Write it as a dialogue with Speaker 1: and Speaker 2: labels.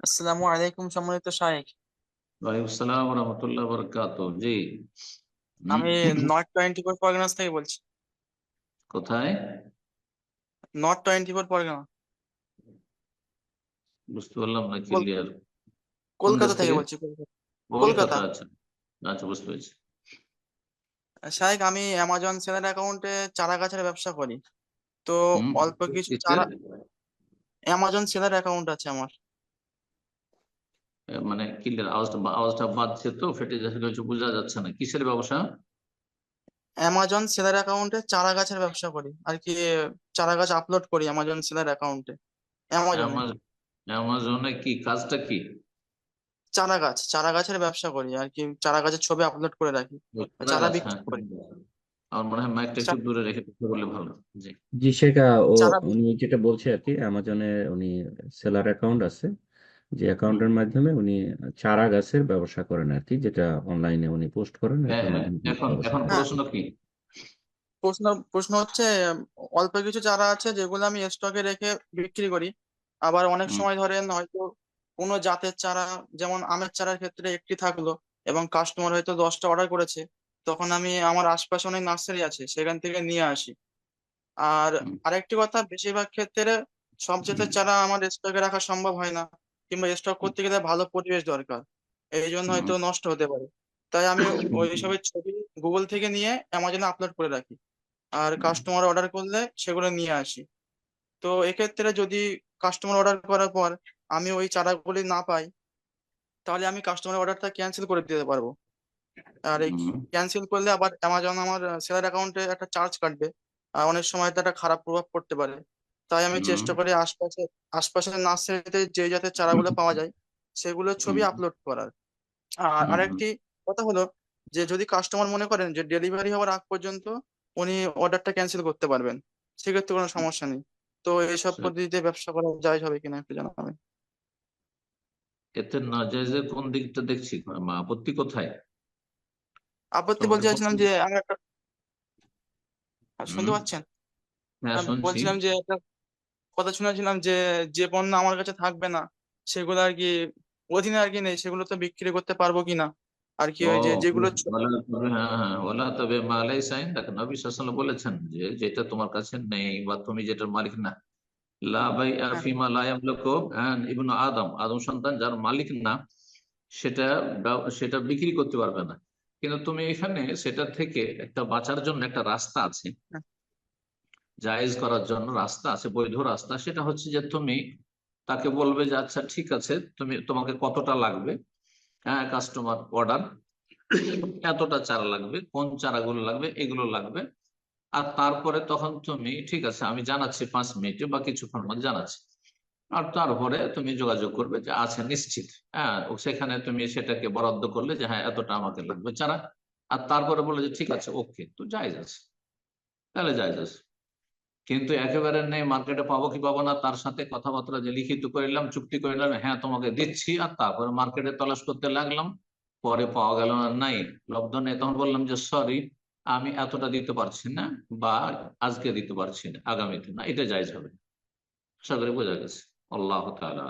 Speaker 1: আসসালামু আলাইকুম সম্মানিত শাহেখ
Speaker 2: ওয়ালাইকুম আসসালাম রহমতুল্লাহ বরকাত জি।
Speaker 1: আমি নর্থ টোয়েন্টি ফোর পরগনাস থেকে বলছি।
Speaker 2: কোথায়?
Speaker 1: North twenty four Pargana.
Speaker 2: বুঝতে পারলাম না
Speaker 1: কল-
Speaker 2: ক্লিয়ার।
Speaker 1: কলকাতা থেকে? বলছি কলকাতা।
Speaker 2: আচ্ছা। আচ্ছা বুঝতে পেরেছি।
Speaker 1: শাহেখ আমি অ্যামাজন সেলার অ্যাকাউন্টে চারা গাছের ব্যবসা করি। তো অল্প কিছু চারা অ্যামাজন সেলার অ্যাকাউন্ট আছে আমার।
Speaker 2: মানে ক্লিয়ার আওয়াজটা আওয়াজটা বাজছে তো ফেটে যাচ্ছে কিছু বোঝা যাচ্ছে না। কিসের ব্যবসা?
Speaker 1: অ্যামাজন সেলার অ্যাকাউন্টে চারা গাছের ব্যবসা করি। আর কি চারা গাছ আপলোড করি অ্যামাজন সেলার অ্যাকাউন্টে অ্যামাজনে
Speaker 2: অ্যামাজ- অ্যামাজনে কি? কাজটা কি?
Speaker 1: চারা গাছ চারা গাছের ব্যবসা করি। আর কি চারা গাছের ছবি আপলোড করে রাখি। চারা বিক্রি করি।
Speaker 2: আমার মনে হয় মাইকটা একটু দূরে রেখে কথা বললে ভালো। জি।
Speaker 3: জি শেখা ও
Speaker 1: চারা
Speaker 3: উনি যেটা বলছে আর কি অ্যামাজনে উনি সেলার অ্যাকাউন্ট আছে। যে অ্যাকাউন্টের মাধ্যমে উনি চারা গাছের ব্যবসা করেন আর কি যেটা অনলাইনে উনি পোস্ট করেন
Speaker 2: হ্যাঁ হ্যাঁ।
Speaker 3: মাধ্যমে
Speaker 2: এখন
Speaker 3: ব্যবসা
Speaker 2: এখন
Speaker 3: করেন।
Speaker 2: প্রশ্ন কি?
Speaker 1: প্রশ্ন প্রশ্ন হচ্ছে অল্প কিছু চারা আছে যেগুলো আমি স্টকে রেখে বিক্রি করি। আবার অনেক সময় ধরেন হয়তো কোনো জাতের চারা যেমন আমের চারার ক্ষেত্রে একটি থাকল এবং কাস্টমার হয়তো দশটা অর্ডার করেছে তখন আমি আমার আশপাশে অনেক নার্সারি আছে সেখান থেকে নিয়ে আসি। আর আরেকটি কথা বেশিরভাগ ক্ষেত্রে সব জাতের চারা আমার স্টকে রাখা সম্ভব হয় না। কিংবা স্টক করতে গেলে ভালো পরিবেশ দরকার। এই জন্য হয়তো নষ্ট হতে পারে। তাই আমি ওই সবের ছবি গুগল থেকে নিয়ে অ্যামাজনে আপলোড করে রাখি। আর কাস্টমার অর্ডার করলে সেগুলো নিয়ে আসি। তো এক্ষেত্রে যদি কাস্টমার অর্ডার করার পর আমি ওই চারাগুলি না পাই তাহলে আমি কাস্টমার অর্ডারটা ক্যান্সেল করে দিতে পারব। আর এই ক্যান্সেল করলে আবার অ্যামাজন আমার সেলার অ্যাকাউন্টে একটা চার্জ কাটবে। আর অনেক সময় তো একটা খারাপ প্রভাব পড়তে পারে। তাই আমি। চেষ্টা করি আশপাশে আশপাশের নার্সারিতে যে জাতের চারাগুলো পাওয়া যায় সেগুলোর ছবি আপলোড করার। আর। আরেকটি কথা হলো যে যদি কাস্টমার মনে করেন যে ডেলিভারি হওয়ার আগ পর্যন্ত উনি অর্ডারটা ক্যান্সেল করতে পারবেন সেক্ষেত্রে কোনো সমস্যা নেই। তো এইসব
Speaker 2: আচ্ছা।
Speaker 1: পদ্ধতিতে ব্যবসা করা যায় হবে কিনা একটু জানাবেন।
Speaker 2: এতে নাজায়েজের কোন দিকটা দেখছি? আপত্তি কোথায়?
Speaker 1: আপত্তি বলতে চাইছিলাম যে আমি একটা শুনতে পাচ্ছেন?
Speaker 2: হ্যাঁ শুনছি।
Speaker 1: বলছিলাম যে একটা কথা শুনেছিলাম যে যে পণ্য আমার কাছে থাকবে না সেগুলো আর কি অধীনে আর কি নেই সেগুলো তো বিক্রি করতে পারব কিনা? আর কি ওই যে যেগুলো
Speaker 2: ওলা তবে হ্যাঁ হ্যাঁ ওলা তবে মালাই সাইন দেখেন নবী সাল্লাল্লাহু বলেছেন যে যেটা তোমার কাছে নেই বা তুমি যেটার মালিক না। লা বাই
Speaker 1: হ্যাঁ।
Speaker 2: ফিমা লা ইয়ামলিকু ইবনু আদম। আদম সন্তান যার মালিক না সেটা সেটা বিক্রি করতে পারবে না। কিন্তু তুমি এখানে সেটা থেকে একটা বাঁচার জন্য একটা রাস্তা আছে।
Speaker 1: হ্যাঁ।
Speaker 2: জায়েজ করার জন্য রাস্তা আছে, বৈধ রাস্তা, সেটা হচ্ছে যে তুমি তাকে বলবে যে আচ্ছা ঠিক আছে, তুমি, তোমাকে কতটা লাগবে? হ্যাঁ কাস্টমার অর্ডার এতটা চারা লাগবে, কোন চারাগুলো লাগবে, এগুলো লাগবে। আর তারপরে তখন তুমি, ঠিক আছে, আমি জানাচ্ছি পাঁচ মিনিটে বা কিছুক্ষণ মধ্যে জানাচ্ছি। আর তারপরে তুমি যোগাযোগ করবে যে আছে নিশ্চিত। হ্যাঁ সেখানে তুমি সেটাকে বরাদ্দ করলে যে হ্যাঁ এতটা আমাকে লাগবে চারা। আর তারপরে বলে যে ঠিক আছে ওকে তো জায়জ আছে। তাহলে জায়জ আছে। কিন্তু একেবারে নেই, মার্কেটে পাবো কি পাবো না, তার সাথে কথাবার্তা যে লিখিত করলাম চুক্তি করলাম হ্যাঁ তোমাকে দিচ্ছি, আর তারপরে মার্কেটে তলাশ করতে লাগলাম, পরে পাওয়া গেল না, নাই। লব্ধ নেই তখন বললাম যে, সরি, আমি এতটা দিতে পারছি না, বা আজকে দিতে পারছি না, আগামীতে না, এটা যাই যাবে আশা করি বোঝা গেছে। আল্লাহ তালা